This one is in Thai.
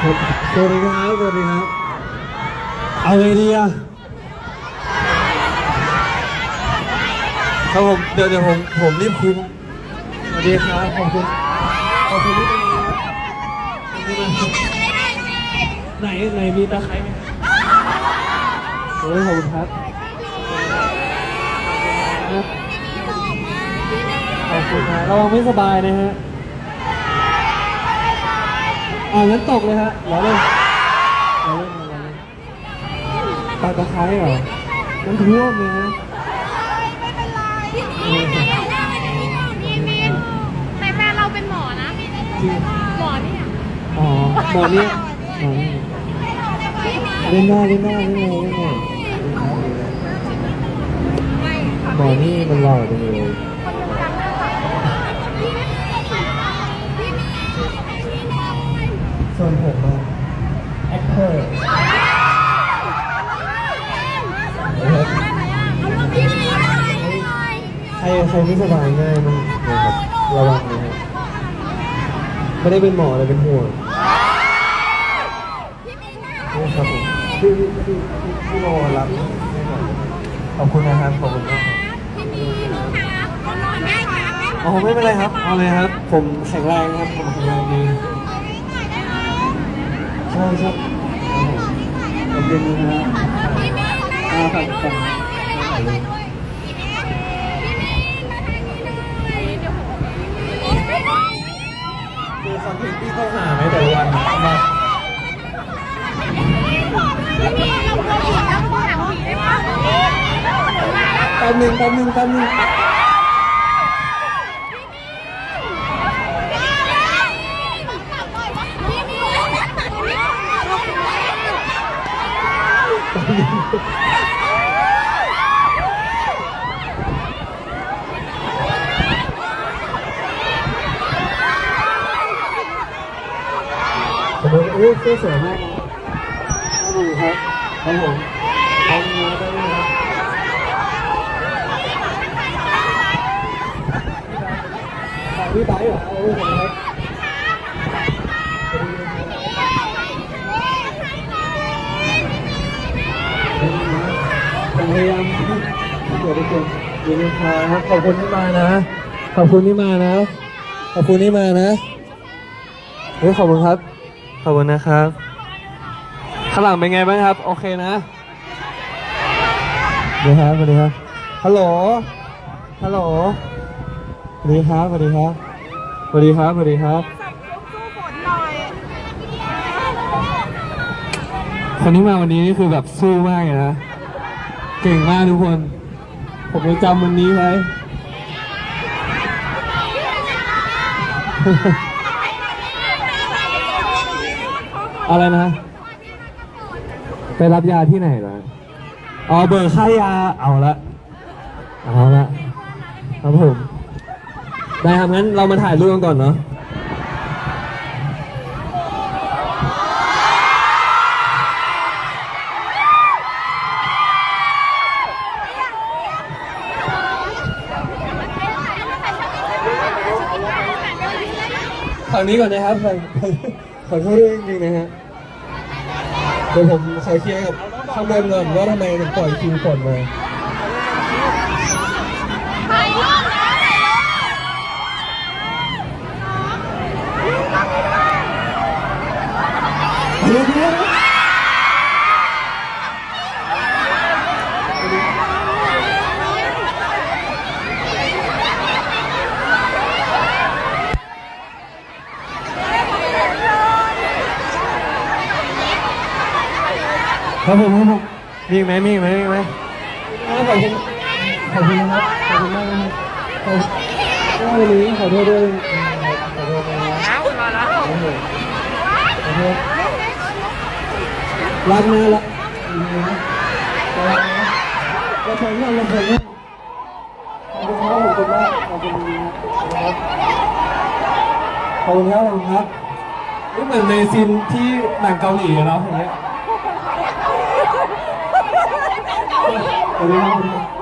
สวัสดีครับสวัสดีครับ เอาไงดีอะครับผมเดี๋ยวเดี๋ยวผมผมรีบคุยสวัสดีครับขอบคุณขอบคุณที่เป็นครับไหนไหนมีตะไคร้ไหมโอ้ยขอบคุณครับขอบคุณครับระวังไม่สบายนะฮะ อ่างั้นตกเลยฮะรอเล่นรอเล่นรอเล่นตาตะไคร้เหรอมันท่วมเลยนะแต่แฟนเราเป็นหมอนะหมอเนี่ยอ๋อหมอนี่หมอนี่เล่นหน้าเล่นหน้าเล่นหน้าเล่นหน้าหมอนี่มันหล่อจังเลย สบายง่ายมันนะครับระวังนะครับไม่ได้เป็นหมอแต่เป็นห่วงนี่ครับผมพี่พี่พี่พี่พี่โมรับขอบคุณนะครับขอบคุณมากครับอ๋อไม่เป็นไรครับเอาเลยครับ ผมแข็งแรงครับผมแข็งแรงดีใช่ใช่ขอบคุณนะครับอ่าครับครับ ป๊บหนึงแป๊บหนึงแป๊บหนึงผมบอกโอ้เสื้อสวยมากนะขอบคุณครับครับผมทำงานได้ไหมครับของ พี่ไบเหรอโอ้ขอบคุณครับผมพยายามเดี๋ยวทุกคนยินดีครับขอบคุณที่มานะ ขอบคุณที่มานะ ขอบคุณที่มานะเฮ้ยขอบคุณครับ ขอบคุณนะครับ ข้างหลังเป็นไงบ้างครับ โอเคนะสวัสดีครับสวัสดีครับ ฮัลโหล ฮัลโหลสวัสดีครับสวัสดีครับ สวัสดีครับสวัสดีครับคนที่มาวันนี้นี่คือแบบสู้มากเลยนะ เก่งมากทุกคน ผมจะจำวันนี้ไว้ อะไรนะ ไปรับยาที่ไหนเหรออ๋อเบอร์ค่ายาเอาละ เอาละครับผม ได้ครับงั้นเรามาถ่ายรูปกันก่อนเนาะฝั่งนี้ก่อนนะครับฝั่งขอโทษด้วยจริงๆนะฮะเดี๋ยวผมขอเคลียร์กับข้างบนก่อนว่าทำไมถึงปล่อยคิวฝนมา ครับผมครับผมมีอีกไหมมีอีกไหมมีอีกไหมขอบคุณขอบคุณนะครับขอบคุณมากนะครับขอบคุณวันนี้ขอโทษด้วยขอโทษนะครับขอโทษขอโทษรักนะรักเราเพลงเราเราเพลงขอบคุณครับขอบคุณมากขอบคุณครับขอบคุณครับขอบคุณครับนี่เหมือนในซีนที่หนังเกาหลีเนาะอย่างเงี้ย สวั